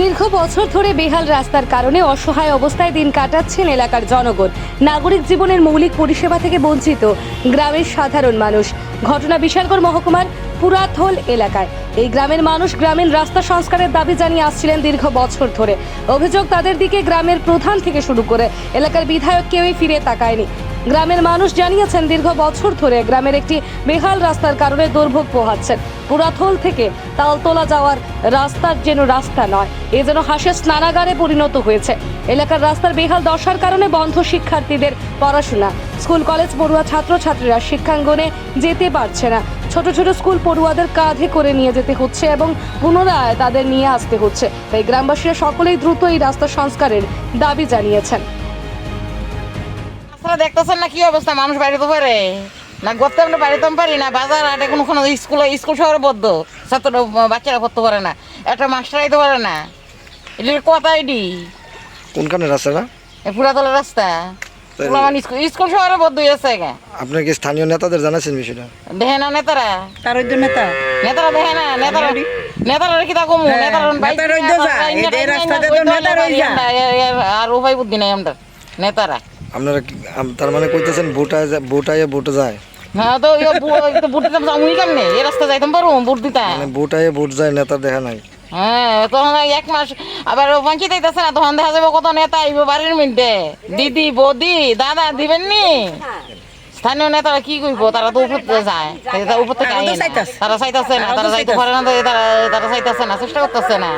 দীর্ঘ বছর ধরে বেহাল রাস্তার কারণে অসহায় অবস্থায় দিন কাটাচ্ছেন এলাকার জনগণ। নাগরিক জীবনের মৌলিক পরিষেবা থেকে বঞ্চিত গ্রামের সাধারণ মানুষ। ঘটনা বিশালগড় মহকুমার পুরাথল এলাকায়। এই গ্রামের মানুষ গ্রামীণ রাস্তা সংস্কারের দাবি জানিয়ে আসছিলেন দীর্ঘ বছর ধরে। অভিযোগ তাদের দিকে গ্রামের প্রধান থেকে শুরু করে এলাকার বিধায়ক কেউই ফিরে তাকায়নি। গ্রামের মানুষ জানিয়েছেন, দীর্ঘ বছর ধরে গ্রামের একটি বেহাল রাস্তার কারণে দুর্ভোগ পোহাচ্ছেন। পুরাথল থেকে তালতলা যাওয়ার রাস্তার যেন রাস্তা নয়, এ যেন হাঁসের স্নানাগারে পরিণত হয়েছে। এলাকার রাস্তার বেহাল দশার কারণে বন্ধ শিক্ষার্থীদের পড়াশোনা। স্কুল, কলেজ, পড়ুয়া ছাত্রছাত্রীরা শিক্ষাঙ্গনে যেতে পারছে না। ছোট ছোট স্কুল পড়ুয়াদের কাঁধে করে নিয়ে যেতে হচ্ছে এবং পুনরায় তাদের নিয়ে আসতে হচ্ছে। তাই গ্রামবাসীরা সকলেই দ্রুত এই রাস্তা সংস্কারের দাবি জানিয়েছেন। রাস্তাটা দেখতেছেন না কি অবস্থা? মানুষ বাইরে তো পারে না গড়তে আমরা বাড়িতে পারি না বাজার আটে কোনো কোনো স্কুল স্কুল শহরে বদ্ধ ছাত্র বাচ্চারা পড়তে পারে না। একটা মাস্টার আইতে পারে না। এটা কথা আইডি? কোনখানে রাস্তাটা? এই পুরাতলের রাস্তা। স্কুল স্কুল শহরে বদ্ধ হয়েছে গা। আপনার কি স্থানীয় নেতাদের জানাচ্ছেন বিষয়টা? দেখে না নেতারা? তার ওই নেতা। নেতারা দেখে না নেতারা নেতারা কি তা কমু? হ্যাঁ, নেতারা নেতার ওই তো যায়, এই যে রাস্তাতে তো নেতার আর উপায় বুদ্ধি নাই আমরা নেতারা। আপনারা কি- আম- তার মানে কইতেছেন যায়। হ্যাঁ তো বুট দিতাম যামুনি কেমনে? এই রাস্তা যাইতাম পারো বুট দিতাম মানে ভোট যায় নেতা দেখা নাই। হ্যাঁ তখন ওই এক মাস আবার পঞ্চায়েত আইতেছে না তখন দেখা যাবে কত নেতা আইব বাড়ির মধ্যে। দিদি বৌদি দাদা দিবেন নি? স্থানীয় নেতারা কি কইব? তারা তো উপর যায়। তারা উপর থেকে না। চাইতাছে। তারা চাইতেছে না তারা যাইতে পারে না তারা চাইতেছে না চেষ্টা করতেছে না।